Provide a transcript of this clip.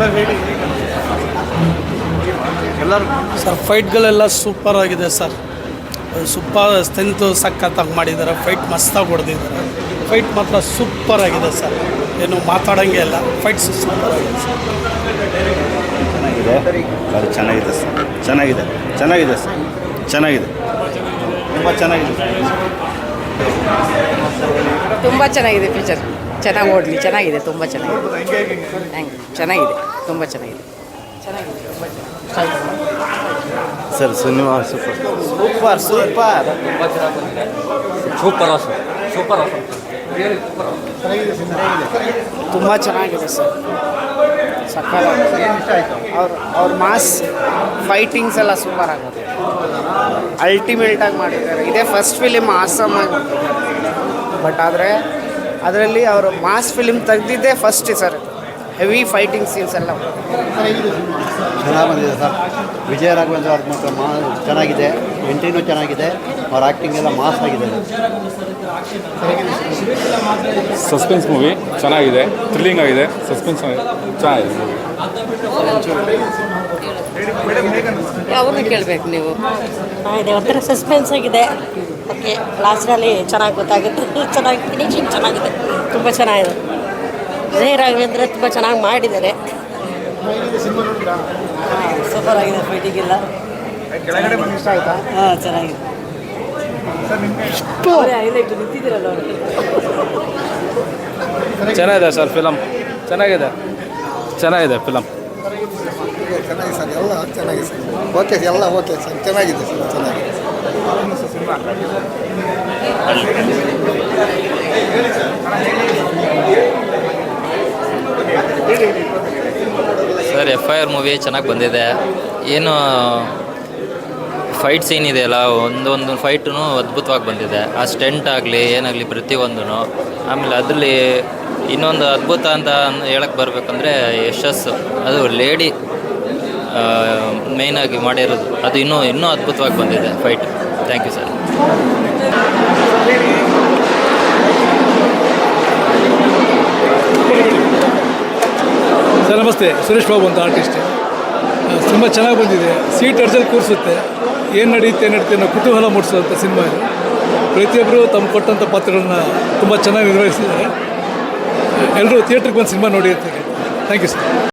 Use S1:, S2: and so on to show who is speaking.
S1: Sir ಹೇಳಿ. ಎಲ್ಲರೂ
S2: sir ಫೈಟ್ಗಳೆಲ್ಲ ಸೂಪರ್ ಆಗಿದೆ ಸರ್. ಸೂಪರ್ ಸ್ಟ್ರೆಂತು ಸಕ್ಕತ್ತಾಗಿ ಮಾಡಿದ್ದಾರೆ. ಫೈಟ್ ಮಸ್ತಾಗಿ ಹೊಡೆದಿದ್ದಾರೆ. ಫೈಟ್ ಮಾತ್ರ ಸೂಪರ್ ಆಗಿದೆ ಸರ್. ಏನು ಮಾತಾಡೋಂಗೆ ಇಲ್ಲ. ಫೈಟ್ಸ್ ಸೂಪರ್ ಆಗಿದೆ ಸರ್.
S1: ಚೆನ್ನಾಗಿದೆ. ಅದು ಚೆನ್ನಾಗಿದೆ ಸರ್. ಚೆನ್ನಾಗಿದೆ. ಚೆನ್ನಾಗಿದೆ ಸರ್. ಚೆನ್ನಾಗಿದೆ. ತುಂಬ ಚೆನ್ನಾಗಿದೆ.
S3: ತುಂಬ ಚೆನ್ನಾಗಿದೆ ಫೀಚರ್ ಚೆನ್ನಾಗಿ ಓಡಲಿ ಚೆನ್ನಾಗಿದೆ ತುಂಬ ಚೆನ್ನಾಗಿದೆ. ಥ್ಯಾಂಕ್ ಚೆನ್ನಾಗಿದೆ ತುಂಬ ಚೆನ್ನಾಗಿದೆ. ಚೆನ್ನಾಗಿದೆ ತುಂಬ ಚೆನ್ನಾಗಿದೆ
S1: sir cinema super. Super super.
S4: Super sir super.
S5: ತುಂಬ ಚೆನ್ನಾಗಿದೆ ಸರ್. ಸಕ್ಕಲ ಅವ್ರ ಅವ್ರ ಮಾಸ್ ಫೈಟಿಂಗ್ಸ್ ಎಲ್ಲ ಸೂಪರ್ ಆಗುತ್ತೆ. ಅಲ್ಟಿಮೇಟಾಗಿ ಮಾಡಿದ್ದಾರೆ. ಇದೇ ಫಸ್ಟ್ ಫಿಲಿಮ್ ಆಸಮ್ ಆಗಿ ಬಟ್ ಆದರೆ, ಅದರಲ್ಲಿ ಅವರು mass film ತೆಗ್ದಿದ್ದೇ first sir heavy fighting scenes ಎಲ್ಲ
S6: ಚೆನ್ನಾಗಿ ಬಂದಿದೆ ಸರ್. ವಿಜಯ ರಾಘವೇಂದ್ರ ಅವ್ರ ಮಾತ್ರ ಮಾ ಚೆನ್ನಾಗಿದೆ. ಎಂಟ್ರಿನೂ ಚೆನ್ನಾಗಿದೆ. ಅವ್ರ ಆ್ಯಕ್ಟಿಂಗ್ ಎಲ್ಲ ಮಾಸ್ ಆಗಿದೆ.
S7: ಸಸ್ಪೆನ್ಸ್ ಮೂವಿ ಚೆನ್ನಾಗಿದೆ. ಥ್ರಿಲ್ಲಿಂಗ್ ಆಗಿದೆ. ಸಸ್ಪೆನ್ಸ್ ಚೆನ್ನಾಗಿದೆ.
S3: ಅವ್ರನ್ನ ಕೇಳಬೇಕು ನೀವು.
S8: ಇದೆ. ಒಂಥರ ಸಸ್ಪೆನ್ಸ್ ಆಗಿದೆ. ಓಕೆ ಲಾಸ್ಟ್ನಲ್ಲಿ ಚೆನ್ನಾಗಿ ಗೊತ್ತಾಗುತ್ತೆ. ಚೆನ್ನಾಗಿ ಫಿನಿಶಿಂಗ್ ಚೆನ್ನಾಗಿದೆ. ತುಂಬ ಚೆನ್ನಾಗಿದೆ. ವಿಜಯ ರಾಘವೇಂದ್ರ ತುಂಬ ಚೆನ್ನಾಗಿ ಮಾಡಿದ್ದಾರೆ. ಸೂಪರ್ ಆಗಿದೆ ಫೈಟಿಂಗ್ ಎಲ್ಲ. ಹಾಂ ಚೆನ್ನಾಗಿದೆ. ಹೈಲೈಟ್ ನಿಂತಿದ್ದೀರಲ್ಲ ಅವರು.
S7: ಚೆನ್ನಾಗಿದೆ ಸರ್ ಫಿಲಮ್ ಚೆನ್ನಾಗಿದೆ. ಚೆನ್ನಾಗಿದೆ ಫಿಲಮ್
S6: ಚೆನ್ನಾಗಿದೆ ಸರ್ ಎಲ್ಲ ಚೆನ್ನಾಗಿದೆ ಸರ್ ಓಕೆ ಎಲ್ಲ ಓಕೆ ಸರ್. ಚೆನ್ನಾಗಿದೆ ಸರ್ ಚೆನ್ನಾಗಿದೆ.
S4: Sir F I R movie ಚೆನ್ನಾಗಿ ಬಂದಿದೆ. ಏನು ಫೈಟ್ ಸೀನ್ ಇದೆಯಲ್ಲ ಒಂದೊಂದು ಫೈಟೂ ಅದ್ಭುತವಾಗಿ ಬಂದಿದೆ. ಆ ಸ್ಟೆಂಟ್ ಆಗಲಿ, ಏನಾಗಲಿ ಪ್ರತಿಯೊಂದೂ ಆಮೇಲೆ ಅದರಲ್ಲಿ ಇನ್ನೊಂದು ಅದ್ಭುತ ಅಂತ ಹೇಳಕ್ಕೆ ಬರಬೇಕಂದ್ರೆ ಯಶಸ್ಸು ಅದು ಲೇಡಿ ಮೇಯ್ನಾಗಿ ಮಾಡಿರೋದು. ಅದು ಇನ್ನೂ ಇನ್ನೂ ಅದ್ಭುತವಾಗಿ ಬಂದಿದೆ fight thank you sir
S9: sir, ನಮಸ್ತೆ. ಸುರೇಶ್ ಬಾಬು ಅಂತ ಆರ್ಟಿಸ್ಟ್ ತುಂಬ ಚೆನ್ನಾಗಿ ಬಂದಿದೆ. ಸೀಟ್ ಅರ್ಜಲ್ಲಿ ಕೂರಿಸುತ್ತೆ. ಏನು ನಡೆಯುತ್ತೆ, ಏನು ನಡೀತೆ ಅನ್ನೋ ಕುತೂಹಲ ಮೂಡಿಸುವಂಥ ಸಿನಿಮಾ ಇದು ಪ್ರತಿಯೊಬ್ಬರು ತಮ್ಮ ಕೊಟ್ಟಂಥ ಪಾತ್ರಗಳನ್ನ ತುಂಬ ಚೆನ್ನಾಗಿ ನಿರ್ವಹಿಸಿದ್ದಾರೆ. ಎಲ್ಲರೂ ಥಿಯೇಟ್ರಿಗೆ ಬಂದು ಸಿನಿಮಾ ನೋಡಿ ಅಂತ ಥ್ಯಾಂಕ್ ಯು ಸರ್